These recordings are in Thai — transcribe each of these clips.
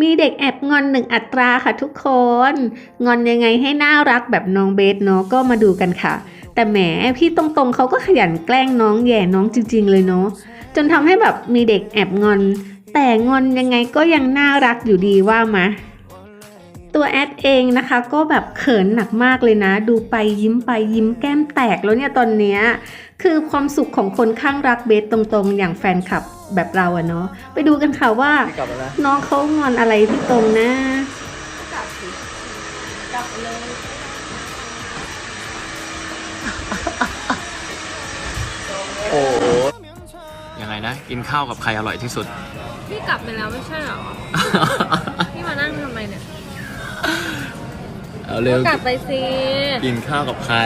มีเด็กแอบงอนหนึ่งอัตราค่ะทุกคน งอนยังไงให้น่ารักแบบน้องเบสเนาะก็มาดูกันค่ะ แต่แหมพี่ตรงๆเขาก็ขยันแกล้งน้องแย่น้องจริง ๆ เลยเนาะจนทำให้แบบมีเด็กแอบงอน แต่งอนยังไงก็ยังน่ารักอยู่ดีว่ามา ตัวแอดเองนะคะก็แบบเขินหนักมากเลยนะ ดูไปยิ้มไปยิ้มแก้มแตกแล้วเนี่ยตอนเนี้ยคือความสุขของคนข้างรักเบสตรงๆ อย่างแฟนคลับแบบเราอะเนาะไปดูกันค่ะว่าพี่กลับแล้วนะน้องเขางอนอะไรพี่ตรงนะ กลับสิกลับเลย โอ้โหยังไงนะ กินข้าวกับใครอร่อยที่สุด พี่กลับไปแล้วไม่ใช่เหรอ พี่มานั่งทำไมเนี่ย เอาเร็วก็กลับไปสิกินข้าวกับใคร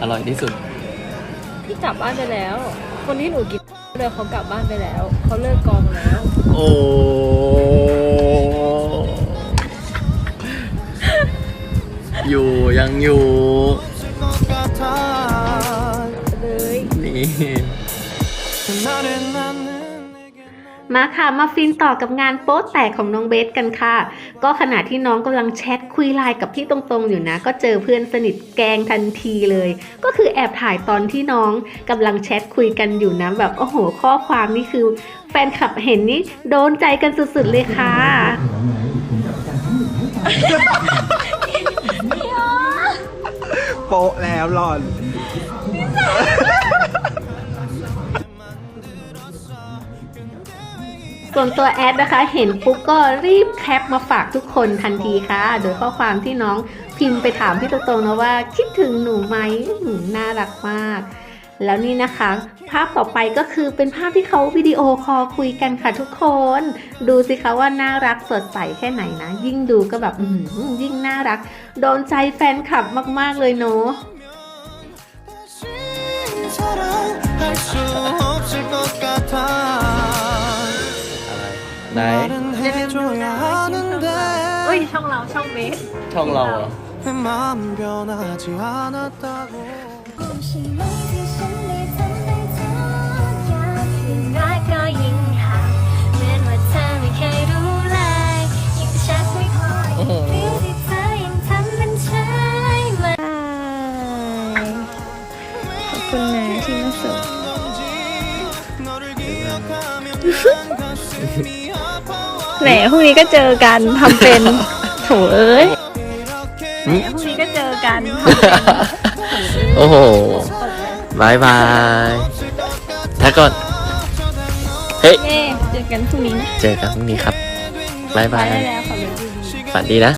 อร่อยที่สุด พี่กลับบ้านไปแล้ว คนที่หนูกินเลยเขากลับบ้านไปแล้ว เขาเลิกกองแล้ว โอ้อยู่ยังอยู่เลยนี่ มาค่ะมาฟินต่อกับงานโป๊แตกของน้องเบสกันค่ะ ก็ขณะที่น้องกำลังแชทคุยไลน์กับพี่ตรงๆอยู่นะ ก็เจอเพื่อนสนิทแกงทันทีเลย ก็คือแอบถ่ายตอนที่น้องกำลังแชทคุยกันอยู่นะแบบโอ้โห ข้อความนี่คือ แฟนคลับเห็นนี่โดนใจกันสุดๆเลยค่ะโปะแล้วหลอน ส่วนตัวแอดนะคะเห็นปุ๊บก็รีบแคปมาฝากทุกคนทันทีค่ะ โดยข้อความที่น้องพิมพ์ไปถามพี่ตรงๆนะว่า คิดถึงหนูไหมหืมน่ารักมาก แล้วนี่นะคะ ภาพต่อไปก็คือเป็นภาพที่เขาวิดีโอคอลคุยกันค่ะทุกคน ดูสิคะว่าน่ารักสดใสแค่ไหนนะ ยิ่งดูก็แบบอื้อหือยิ่งน่ารัก โดนใจแฟนคลับมากๆเลยเนาะ ไหนอ้ยช่องเราช่องเบสช่องเราเหรอคุณนะที่มาส่ง แหมพรุ่งนี้ก็เจอกันทำเป็นโถเอ้ยพรุ่งนี้ก็เจอกันโอ้โหบายบายถ้าก่อนเฮ้ยเจอกันพรุ่งนี้นะเจอกันพรุ่งนี้ครับบายบายฝันดีนะ